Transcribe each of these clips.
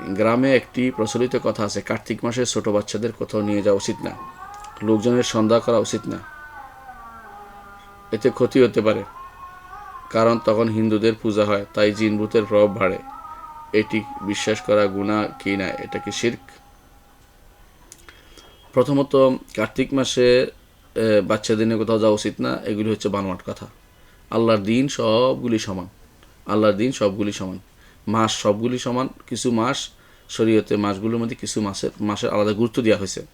গ্রামে একটি প্রচলিত কথা আছে, কার্তিক মাসে ছোট বাচ্চাদের কোথাও নিয়ে যাওয়া উচিত না। লোকজনের সন্ধ্যা করা উচিত না। এতে ক্ষতি হতে পারে। কারণ তখন হিন্দুদের পূজা হয়, তাই জিন ভূতের প্রভাব বাড়ে। এটি বিশ্বাস করা গুণা কি না, এটা কি শির্ক? প্রথমত, কার্তিক মাসে বাচ্চাদের নিয়ে কোথাও যাওয়া উচিত না, এগুলি হচ্ছে বানোয়াট কথা। আল্লাহর দিন সবগুলি সমান। আল্লাহর দিন সবগুলি সমান। মাস, সবগুলি সমান কিছু মাস শরীয়তে মাসগুলোর মধ্যে কিছু মাসের মাসের আলাদা গুরুত্ব দেওয়া হয়েছে।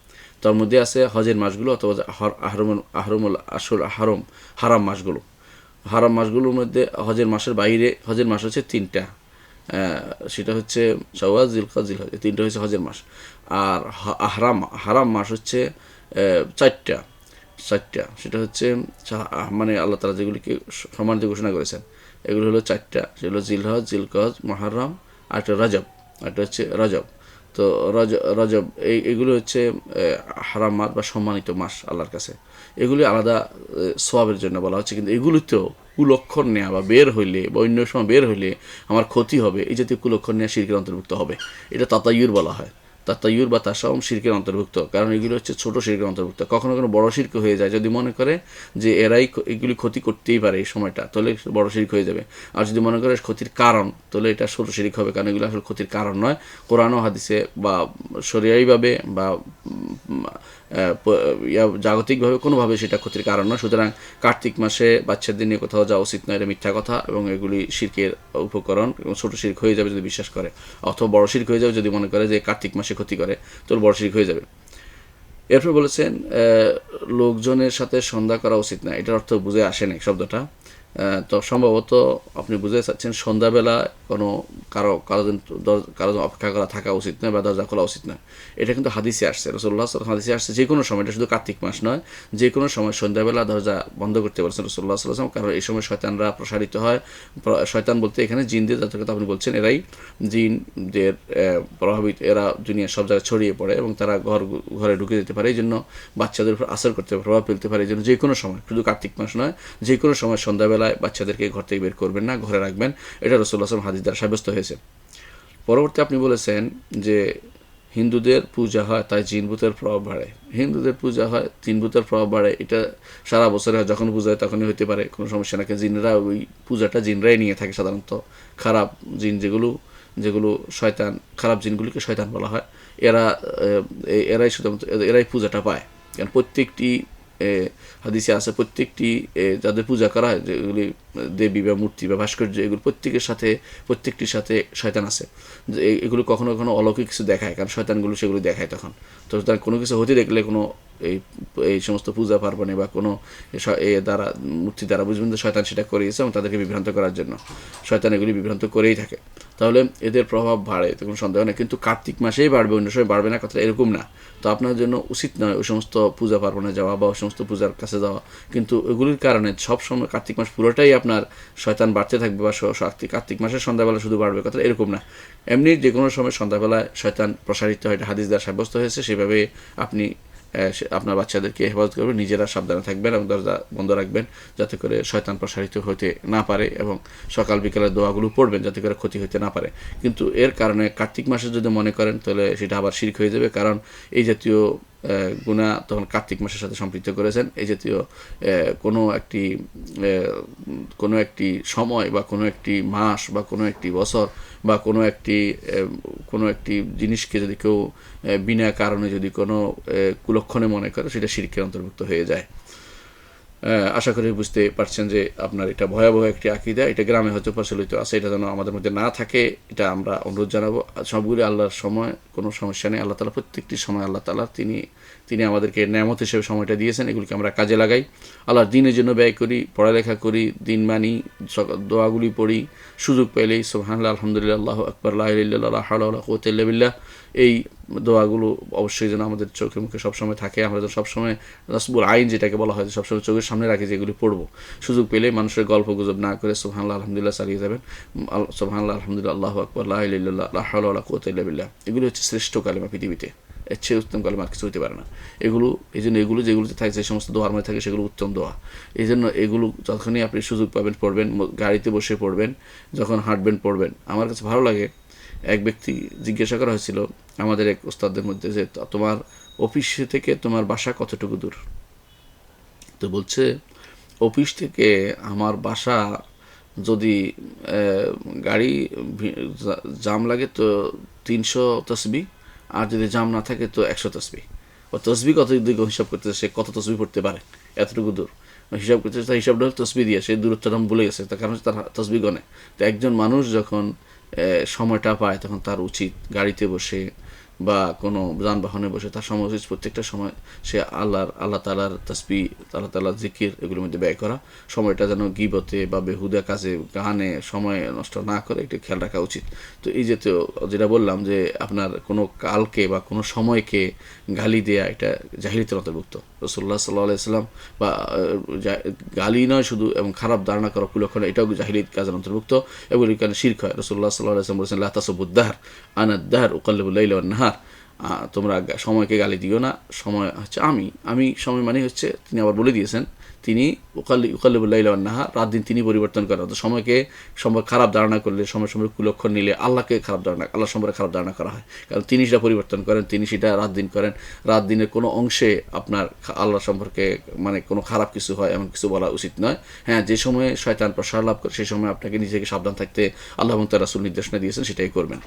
তার মধ্যে আছে হজের মাসগুলো অথবা যে আহর- আহরমুল আসর হারম হারাম মাসগুলো। হারাম মাসগুলোর মধ্যে হজের মাসের বাইরে, হজের মাস হচ্ছে তিনটা। সেটা হচ্ছে সওয়াজ জিলকা জিলহজ, এই তিনটা হচ্ছে হজের মাস। আর হারাম হারাম মাস হচ্ছে চারটা চারটা। সেটা হচ্ছে মানে আল্লাহ তালা যেগুলিকে স- সম্মানিত ঘোষণা করেছেন। এগুলো হলো চারটা। সেগুলো জিলহজ জিলকজ মহারাম, আর একটা রজব। একটা হচ্ছে রজব। তো রজ, রজব, এই, এগুলো হচ্ছে হারাম মাস বা সম্মানিত মাস আল্লাহর কাছে। এগুলি আলাদা সোয়াবের জন্য বলা হচ্ছে। কিন্তু এগুলিতেও কুলক্ষণ নেওয়া বা বের হইলে বা অন্য সময় বের হইলে আমার ক্ষতি হবে। এই জাতীয় কুলক্ষণ নেওয়া শিরকের অন্তর্ভুক্ত হবে। এটা তাতায়ুর বলা হয়। তাতায়ুর বা তাসাউম শিরকের অন্তর্ভুক্ত। কারণ এগুলো হচ্ছে ছোট শিরকের অন্তর্ভুক্ত। কখনো কখনো বড় শির্ক হয়ে যায়। যদি মনে করে যে এরাই এগুলি ক্ষতি করতেই পারে এই সময়টা, তাহলে বড় শির্ক হয়ে যাবে। আর যদি মনে করে ক্ষতির কারণ, তাহলে এটা ছোট শিরিক হবে। কারণ এগুলো আসলে ক্ষতির কারণ নয়। কোরআন হাদিসে বা সরিয়াইভাবে বা জাগতিকভাবে কোনোভাবে সেটা ক্ষতির কারণ নয়। সুতরাং কার্তিক মাসে বাচ্চাদের নিয়ে কোথাও যাওয়া উচিত নয়, এটা মিথ্যা কথা এবং এগুলি শিরকের উপকরণ এবং ছোট শির্ক হয়ে যাবে যদি বিশ্বাস করে। অথবা বড় শির্ক হয়ে যাবে যদি মনে করে যে কার্তিক মাসে ক্ষতি করে তাহলে বড় শির্ক হয়ে যাবে। এরপর বলেছেন লোকজনের সাথে সন্ধ্যা করা উচিত না এটার অর্থ বুঝে আসেনি শব্দটা। তো সম্ভবত আপনি বুঝতে চাচ্ছেন সন্ধ্যাবেলা কোনো কারও কারও কারও অপেক্ষা করা থাকা উচিত নয় বা দরজা খোলা উচিত নয়। এটা কিন্তু হাদিসে আসছে। রসুল্লাহ হাদিসে আসছে যে কোনো সময়, এটা শুধু কার্তিক মাস নয় যে কোনো সময় সন্ধ্যাবেলা দরজা বন্ধ করতে পারছেন রসুল্লাহ সাল্লাম কারণ এই সময় শয়তানরা প্রসারিত হয়। শয়তান বলতে এখানে জিনদের যাদের কথা আপনি বলছেন, এরাই জিনদের প্রভাবিত, এরা দুনিয়া সব জায়গায় ছড়িয়ে পড়ে এবং তারা ঘর, ঘরে ঢুকে যেতে পারে এই জন্য বাচ্চাদের উপর আসর করতে পারে প্রভাব ফেলতে পারে এই জন্য যে কোনো সময়, শুধু কার্তিক মাস নয় যে কোনো সময় সন্ধ্যাবেলায় বাচ্চাদেরকে ঘর থেকে বের করবেন না, ঘরে রাখবেন। এটা রসুল্লাহ আসলাম হাদিস দ্বারা সাব্যস্ত হয়েছে। পরবর্তী আপনি বলেছেন যে হিন্দুদের পূজা হয়, তাই জিনভূতের প্রভাব বাড়ে। হিন্দুদের পূজা হয় জিনভূতের প্রভাব বাড়ে। এটা সারা বছরে হয়, যখন পূজা হয় তখনই হতে পারে, কোনো সমস্যা নাকি জিনরা ওই পূজাটা জিনরাই নিয়ে থাকে সাধারণত। খারাপ জিন যেগুলো যেগুলো শয়তান, খারাপ জিনগুলিকে শয়তান বলা হয়, এরা এরাই শুধুমাত্র এরাই পূজাটা পায়। কারণ প্রত্যেকটি হাদিসে আছে, প্রত্যেকটি যাদের পূজা করা হয় যেগুলি দেবী বা মূর্তি বা ভাস্কর্য, এগুলো প্রত্যেকের সাথে, প্রত্যেকটির সাথে শয়তান আছে। এগুলো কখনো কখনো অলৌকিক কিছু দেখায়, কারণ শয়তানগুলো সেগুলো দেখায় তখন। তো সুতরাং কোনো কিছু হতে দেখলে কোনো এই এই সমস্ত পূজা পার্বণে বা কোনো এ দ্বারা, মূর্তি দ্বারা বুঝবেন যে শয়তান সেটা করিয়েছে এবং তাদেরকে বিভ্রান্ত করার জন্য। শয়তান এগুলি বিভ্রান্ত করেই থাকে। তাহলে এদের প্রভাব বাড়ে কোনো সন্দেহ নেই। কিন্তু কার্তিক মাসেই বাড়বে, অন্য সময় বাড়বে না কথা এরকম না। তো আপনার জন্য উচিত নয় ওই সমস্ত পূজা পার্বণে যাওয়া বা ওই সমস্ত পূজার কাছে যাওয়া। কিন্তু এগুলির কারণে সব সময় কার্তিক মাস পুরোটাই আপনার শয়তান বাড়তে থাকবে বা কার্তিক মাসের সন্ধ্যাবেলা শুধু বাড়বে কথা এরকম না। এমনি যে কোনো সময় সন্ধ্যাবেলায় শয়তান প্রসারিত হয়, এটা হাদিস দ্বারা সাব্যস্ত হয়েছে, সেভাবে আপনি আপনার বাচ্চাদেরকে হেফাজত করবেন নিজেরা সাবধানে থাকবেন এবং দরজা বন্ধ রাখবেন যাতে করে শয়তান প্রসারিত হতে না পারে এবং সকাল বিকালের দোয়াগুলো পড়বেন যাতে করে ক্ষতি হতে না পারে। কিন্তু এর কারণে কার্তিক মাসে যদি মনে করেন, তাহলে সেটা আবার শির্ক হয়ে যাবে। কারণ এই জাতীয় গুণা তখন কার্তিক মাসের সাথে সম্পৃক্ত করেছেন। এই জাতীয় কোনো একটি কোনো একটি সময় বা কোনো একটি মাস বা কোনো একটি বছর বা কোনো একটি কোনো একটি জিনিসকে যদি কেউ বিনা কারণে যদি কোনো কুলক্ষণে মনে করে, সেটা শিরকের অন্তর্ভুক্ত হয়ে যায়। আশা করি বুঝতে পারছেন যে আপনার এটা ভয়াবহ একটি আকিদা, এটা গ্রামে হয়তো প্রচলিত আছে, এটা যেন আমাদের মধ্যে না থাকে, এটা আমরা অনুরোধ জানাব। সবগুলি আল্লাহর সময়, কোনো সমস্যা নেই, আল্লাহ তালা প্রত্যেকটি সময় আল্লাহ তালা তিনি তিনি আমাদেরকে ন্যামত হিসেবে সময়টা দিয়েছেন, এগুলিকে আমরা কাজে লাগাই। আল্লাহর দিনের জন্য ব্যয় করি, পড়ালেখা করি, দিন মানি দোয়াগুলি পড়ি, সুযোগ পেলেই সোহানুল্লাহ আলহামদুলিল্লাহ আকবর আল্লাহ এই দোয়াগুলো অবশ্যই যেন আমাদের চোখে মুখে সবসময় থাকে। আমরা যেন সবসময় নাসবুল আইন যেটাকে বলা হয়, সবসময় চোখের সামনে রাখি যেগুলি পড়ব। সুযোগ পেলে মানুষের গল্প গুজব না করে সোহানুল্লাহ আলহামদুলিল্লাহ চালিয়ে যাবেন। সোহানুল্লাহ আলহামদুলিল্লাহ, আল্লাহ আকবর আল্লাহ কুয়াতিল্লাহ এগুলি হচ্ছে শ্রেষ্ঠ কালেমা পৃথিবীতে। এর চেয়ে উত্তম কালেমা কিছু হতে পারে না। এগুলো এই জন্য এগুলো যেগুলোতে থাকে, যে সমস্ত দোয়ার মধ্যে থাকে, সেগুলো উত্তম দোয়া। এই জন্য এগুলো যখনই আপনি সুযোগ পাবেন, পড়বেন, গাড়িতে বসে পড়বেন, যখন হাঁটবেন, পড়বেন। আমার কাছে ভালো লাগে এক ব্যক্তি জিজ্ঞাসা করা হয়েছিল আমাদের এক ওস্তাদের মধ্যে যে তোমার অফিস থেকে তোমার বাসা কতটুকু দূর? তো বলছে, অফিস থেকে আমার বাসা যদি গাড়ি জাম লাগে তো তিনশো তসবি, আর যদি জাম না থাকে তো একশো তসবি। ও তসবি কত দিকে হিসাব করতেছে? সে কত তসবি পড়তে পারে? এতটুকু দূর। হিসাব করতেছে, তার হিসাবটা তসবি দিয়ে, সে দূরত্বটা ভুলে গেছে, তার কারণ তার তসবি গনে। তো একজন মানুষ যখন সময়টা পায়, তখন তার উচিত গাড়িতে বসে বা কোনো যানবাহনে বসে তার সময় উচিত। প্রত্যেকটা সময় সে আল্লাহর, আল্লাহ তালার তসবি, আল্লাহ তালার জিকির এগুলোর মধ্যে ব্যয় করা। সময়টা যেন গিবতে বা বেহুদা কাজে গানে সময় নষ্ট না করে একটু খেয়াল রাখা উচিত। তো এই যে তো যেটা বললাম যে আপনার কোনো কালকে বা কোনো সময়কে গালি দেয়া, এটা জাহিরিতের অন্তর্ভুক্ত। রসুল্লাহ সাল্লাহ ইসলাম বা গালি নয় শুধু, এবং খারাপ ধারণা করা কুলক্ষণ এটাও জাহিলিদ কাজের অন্তর্ভুক্ত। এগুলি কারণে শির্ক হয়। রসুল্লাহ সাল্লাহ আলাইসাল্লাম বলেছেন লাতাসবুদ্দার আনাদ্দাহার উকাল্লিবুল্লাইল নাহার তোমরা সময়কে গালি দিও না। সময় হচ্ছে আমি। আমি সময় মানে হচ্ছে তিনি আবার বলে দিয়েছেন, তিনি উকাল্লি উকাল্লিবুল্লাহ নাহা রাত দিন তিনি পরিবর্তন করেন। তো সময়কে সময় খারাপ ধারণা করলে সময় সময় কুলক্ষণ নিলে আল্লাহকে খারাপ ধারণা আল্লাহ সম্পর্কে খারাপ ধারণা করা হয়। কারণ তিনি সেটা পরিবর্তন করেন, তিনি সেটা রাত দিন করেন। রাত দিনের কোনো অংশে আপনার আল্লাহ সম্পর্কে মানে কোনো খারাপ কিছু হয় এমন কিছু বলা উচিত নয়। হ্যাঁ যে সময়ে শয়তান প্রসার লাভ করে সেই সময় আপনাকে নিজেকে সাবধান থাকতে আল্লাহ এবং তার রাসুল নির্দেশনা দিয়েছেন, সেটাই করবেন।